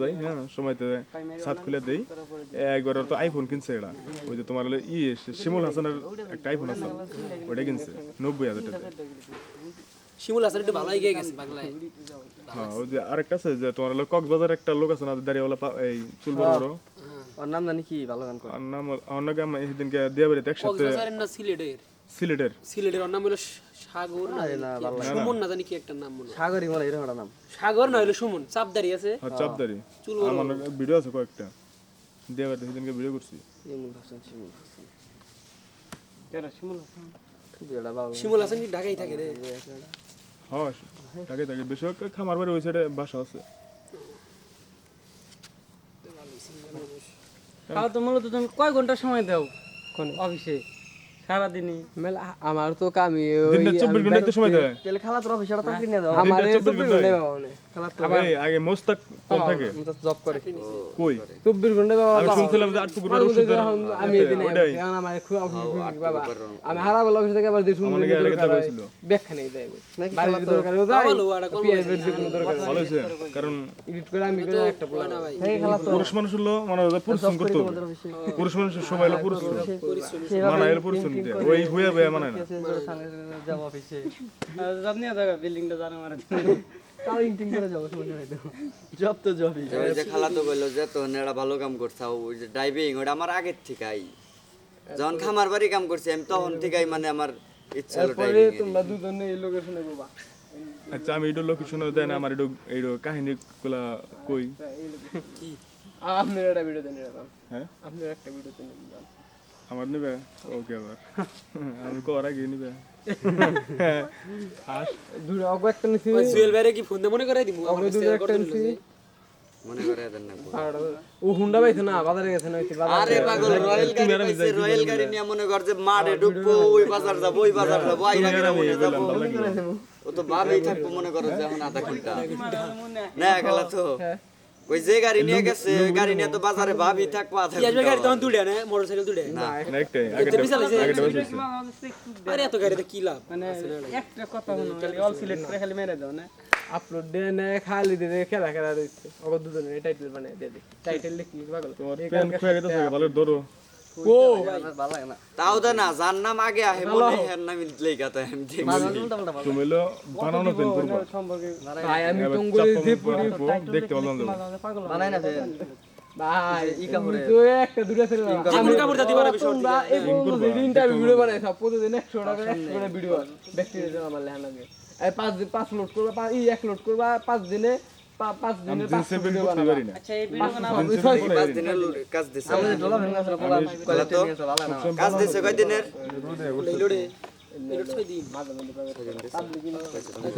যাই হ্যাঁ সময়তে সাত খুলে দেই। একবার তো আইফোন কিনছে এটা ওই যে তোমার হলো ই শিমুল হাসানের একটা আইফোন আছে ওটা কিনছে নব্বই হাজার টাকা। শিমুল হাসান একটু ভালো এগিয়ে গেছে বাংলায়। হ্যাঁ ওই যে আরেকটা আছে যে তোমার হলো কক্সবাজার একটা লোক আছে না দাঁড়িয়েওয়ালা এই চুল বড় বড়। ওর নাম জানি কি ভালো গান করে। আর নাম অন্য গ্রাম সেদিনকে দিয়া বাড়িতে একসাথে কক্সবাজারের না সিলেটের? সিলেটের। সিলেটের ওর নাম হলো সাগর না না সুমন না জানি কি একটা নাম মনে সাগরই মনে হয় এরকম একটা নাম। সাগর না হলো সুমন চাপদারি আছে। হ্যাঁ চাপদারি। চুল আমার ভিডিও আছে কয়েকটা। দিয়া বাড়িতে সেদিনকে ভিডিও করছি। শিমুল হাসান শিমুল হাসান। এটা ভালো শিমুল হাসান? কি ঢাকায় থাকে রে? হ্যাঁ তাকে তাকে বেশি খামার বাড়ি ওই সাইডে বাসা আছে। তাও তো মূলত তুমি কয় ঘণ্টা সময় দাও অফিসে? সারাদিনই। মেলা আমার তো কামি ওই চব্বিশ ঘণ্টা একটু সময় দেয়? তাহলে খেলা তোর অফিসে তো কিনে দাও। আমার চব্বিশ চব্বিশ ঘণ্টা বাবা মানে খেলা তো এই আগে মোস্তাক কম থাকে। জব করে। কই? চব্বিশ ঘণ্টা বাবা আমি শুনছিলাম যে আটটু করে ওষুধ আমি এদিনে ওটাই। আমার খুব বাবা। আমি হারা বলে অফিস থেকে আবার দিয়ে শুনছি আমার নাকি আরেকটা হয়েছিল। ব্যাখ্যা নেই দেয় বাড়ির দরকার ও যায় ভালো আর কোন পিএস এর কোনো দরকার ভালো হয়েছে কারণ এডিট করে আমি করে একটা বলা না ভাই পুরুষ মানুষ হলো মানে পরিশ্রম করতে পুরুষ মানুষের সবাই হলো পরিশ্রম। মানায় হলো পরিশ্রম। দিতে ওই হুয়া বয়া মানায় না। যাব অফিসে জানি না। দেখা বিল্ডিংটা জানো আমার। তাও ইন্টিং করে যাব সময় নাই তো জব তো জবই ওই যে খালাতো কইলো যে তো এটা ভালো কাম করছাও ওই যে ড্রাইভিং ওটা আমার আগের থেকেই। যখন খামার বাড়ি কাম করছি আমি তখন থেকেই মানে আমার ইচ্ছা হলো ড্রাইভিং তোমরা দুজনে এই লোকেশনে বাবা আচ্ছা আমি এটা লোকেশন দেয় না আমার এটা এই কাহিনী গুলা কই আপনার একটা ভিডিও দেন হ্যাঁ? আপনার একটা ভিডিও দেন আমার নেবে? ওকে আবার। আমি কর আগে নিবে। দূরে অগ একটা নিছি। ওই জুয়েল ভাইরে কি ফোন দিয়ে মনে করে দিমু। আমার অগ দূরে একটা নিছি। মনে করে এদের না আর ও হুন্ডা পাইছে না বাজারে গেছে না ওই বাজার আরে পাগল রয়্যাল গাড়ি পাইছে রয়্যাল গাড়ি নিয়ে মনে কর যে মাঠে ঢুকবো ওই বাজার যাব ওই বাজার যাব আইরা গেলে মনে যাব? ও তো ভাবেই থাকব মনে করো যে এখন আধা ঘণ্টা। না গেল তো। ওই যে গাড়ি নিয়ে গেছে গাড়ি নিয়ে তো বাজারে ভাবি থাকব আধা পিয়াজ গাড়ি তখন দুড়ে না মোটরসাইকেল দুড়ে না। একটাই আগে বিশাল আছে আরে এত গাড়িতে কি লাভ? মানে একটা কথা হলো খালি অল সিলেক্ট করে খালি মেরে দাও না? আপলোড দে নে খালি দিয়ে খেলা খেলা দিচ্ছে। অগ দুজনে টাইটেল বানাই দে দে টাইটেল লিখি পাগল। তোমার প্যান খুয়ে গেছে ভালো ধরো। ও তাও তো না যার নাম আগে আহে হের নাম লেখা তো আমি দেখছি উল্টা পাল্টা ভালো। তুমি হলো বানানো পেন করব। ভাই আমি এবার টঙ্গলে চাপ যে করব, দেখতে ভালো বানাই না ভাই ই কাপড়ে। তো একটা আমি কাপড় দাদি বানাবে শর্ট এই ইন্টারভিউ ভিডিও বানাই সব প্রতিদিন একশো টাকা একশো টাকা ভিডিও ব্যক্তিগত আমার লেখা লাগে এই পাঁচ দিন পাঁচ লোড করবা পা- ই এক লোড করবা পাঁচ দিনে পাঁচ আমি দিনে জিন্সে করতে পারি না। আচ্ছা এই ভিডিও জিন্সে পাঁচ দিনের কাজ দিছে আমাদের ডলা ভেঙে আসলে পোলা কয়লা নিয়ে ভালো না। কাজ দিছে কয় দিনের। লোডে লোড